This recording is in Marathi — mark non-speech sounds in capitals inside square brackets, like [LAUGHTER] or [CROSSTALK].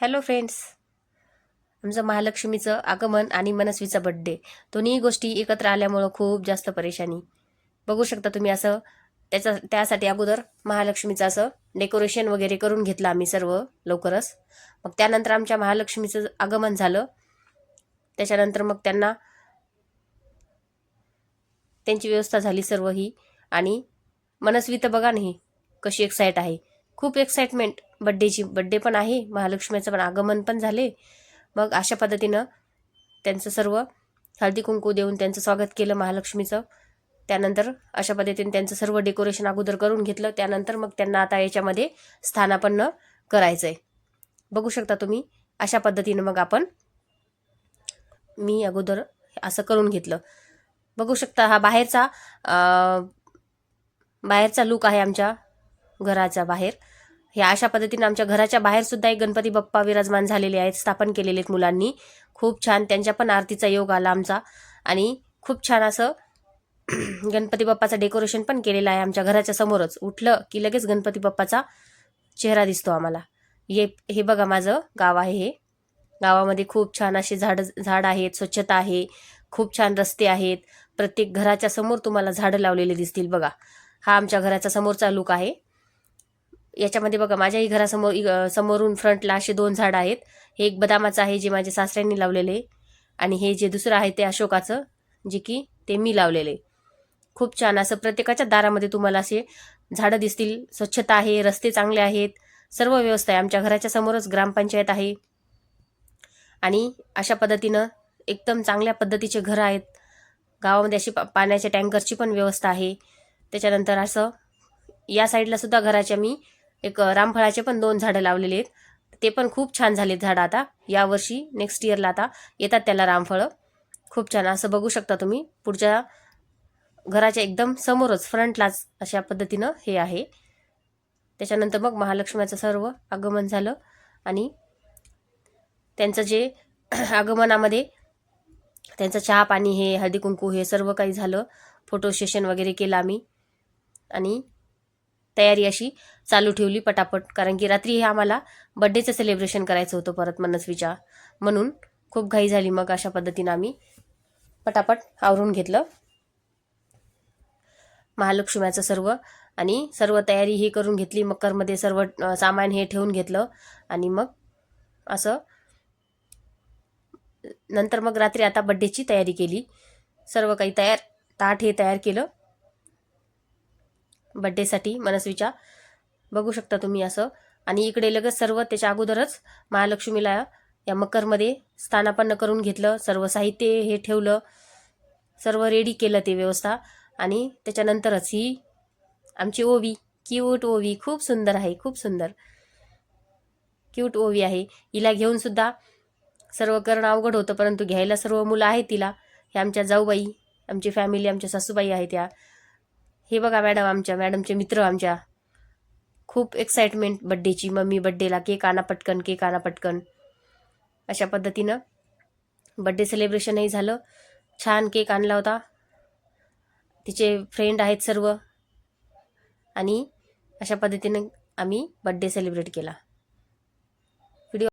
हॅलो फ्रेंड्स आमचं महालक्ष्मीचं आगमन आणि मनस्वीचा बड्डे दोन्ही गोष्टी एकत्र आल्यामुळं खूप जास्त परेशानी. बघू शकता तुम्ही असं त्याचा त्यासाठी अगोदर महालक्ष्मीचं असं डेकोरेशन वगैरे करून घेतलं आम्ही सर्व लवकरच. मग त्यानंतर आमच्या महालक्ष्मीचं आगमन झालं. त्याच्यानंतर मग त्यांना त्यांची व्यवस्था झाली सर्व ही. आणि मनस्वी तर बघा नाही कशी एक्साईट आहे. खूप एक्साइटमेंट बड्डेची बड्डे पण आहे महालक्ष्मीचं पण आगमन पण झाले. मग अशा पद्धतीनं त्यांचं सर्व हळदी कुंकू देऊन त्यांचं स्वागत केलं महालक्ष्मीचं. त्यानंतर अशा पद्धतीने त्यांचं सर्व डेकोरेशन अगोदर करून घेतलं. त्यानंतर मग त्यांना आता याच्यामध्ये स्थानापन्न करायचं आहे बघू शकता तुम्ही अशा पद्धतीनं मग आपण मी अगोदर असं करून घेतलं. बघू शकता हा बाहेरचा बाहेरचा लुक आहे आमच्या घराच्या बाहेर. हे अशा पद्धतीने आमच्या घराच्या बाहेर सुद्धा एक गणपती बाप्पा विराजमान झालेले आहेत स्थापन केलेले आहेत मुलांनी. खूप छान त्यांच्या पण आरतीचा योग आला आमचा. आणि खूप छान असं [CLEARS THROAT] गणपती बाप्पाचं डेकोरेशन पण केलेलं आहे आमच्या घराच्या समोरच. उठलं की लगेच गणपती बाप्पाचा चेहरा दिसतो आम्हाला. ये हे बघा माझं गाव आहे हे. गावामध्ये खूप छान असे झाड झाड आहेत स्वच्छता आहे खूप छान रस्ते आहेत. प्रत्येक घराच्या समोर तुम्हाला झाडं लावलेले दिसतील बघा. हा आमच्या घराचा समोरचा लुक आहे. याच्यामध्ये बघा माझ्याही घरासमोर समोरून फ्रंटला असे दोन झाड आहेत. हे एक बदामाचं आहे जे माझ्या सासऱ्यांनी लावलेले आणि हे जे दुसरं आहे ते अशोकाचं जे की ते मी लावलेले खूप छान. असं प्रत्येकाच्या दारामध्ये तुम्हाला असे झाडं दिसतील. स्वच्छता आहे रस्ते चांगले आहेत. सर्व व्यवस्था आहे. आमच्या घराच्या समोरच ग्रामपंचायत आहे. आणि अशा पद्धतीनं एकदम चांगल्या पद्धतीचे घरं आहेत. गावामध्ये अशी पा- पाण्याच्या टँकरची पण व्यवस्था आहे. त्याच्यानंतर असं या साईडला सुद्धा घराच्या मी एक रामफळाचे पण दोन झाडं लावलेले आहेत. ते पण खूप छान झालेत झाडं आता. यावर्षी नेक्स्ट इयरला आता येतात त्याला रामफळं. खूप छान. असं बघू शकता तुम्ही. पुढच्या घराच्या एकदम समोरच फ्रंटलाच अशा पद्धतीनं हे आहे. त्याच्यानंतर मग महालक्ष्म्याचं सर्व आगमन झालं आणि त्यांचं जे [CLEARS THROAT] आगमनामध्ये त्यांचं चहा पाणी हे हळदी कुंकू हे सर्व काही झालं. फोटो सेशन वगैरे केलं आम्ही. आणि तयारी अशी चालू ठेवली पटापट. कारण की रात्री हे आम्हाला बड्डेचं सेलिब्रेशन करायचं होतं परत मनस्वीच्या म्हणून खूप घाई झाली मग अशा पद्धतीनं आम्ही पटापट आवरून घेतलं. महालक्ष्म्याचं सर्व आणि सर्व तयारी ही करून घेतली. मकरमध्ये सर्व सामान हे ठेवून घेतलं आणि मग असं नंतर मग रात्री आता बड्डेची तयारी केली. सर्व काही तयार ताट हे तयार केलं. बड्डेसाठी मनस्वीच्या. बघू शकता तुम्ही असं. आणि इकडे लगेच सर्व त्याच्या अगोदरच महालक्ष्मीला या मकरमध्ये स्थानापन्न करून घेतलं. सर्व साहित्य हे ठेवलं. सर्व रेडी केलं ते व्यवस्था. आणि त्याच्यानंतरच ही आमची ओवी. क्यूट ओवी. खूप सुंदर आहे. खूप सुंदर. क्यूट ओवी आहे. हिला घेऊन सुद्धा सर्व करणं अवघड होतं. परंतु घ्यायला सर्व मुलं आहेत तिला. हे आमच्या जाऊबाई आमची फॅमिली आमच्या सासूबाई आहेत त्या हे बघा मॅडम आमच्या मॅडमचे मित्र आमच्या. खूप एक्साइटमेंट बड्डेची मम्मी बड्डेला केक काना पटकन केक काना पटकन. अशा पद्धतीनं बड्डे सेलिब्रेशनही झालं. छान केक आणला होता. तिचे फ्रेंड आहेत सर्व. आणि अशा पद्धतीनं आम्ही बड्डे सेलिब्रेट केला.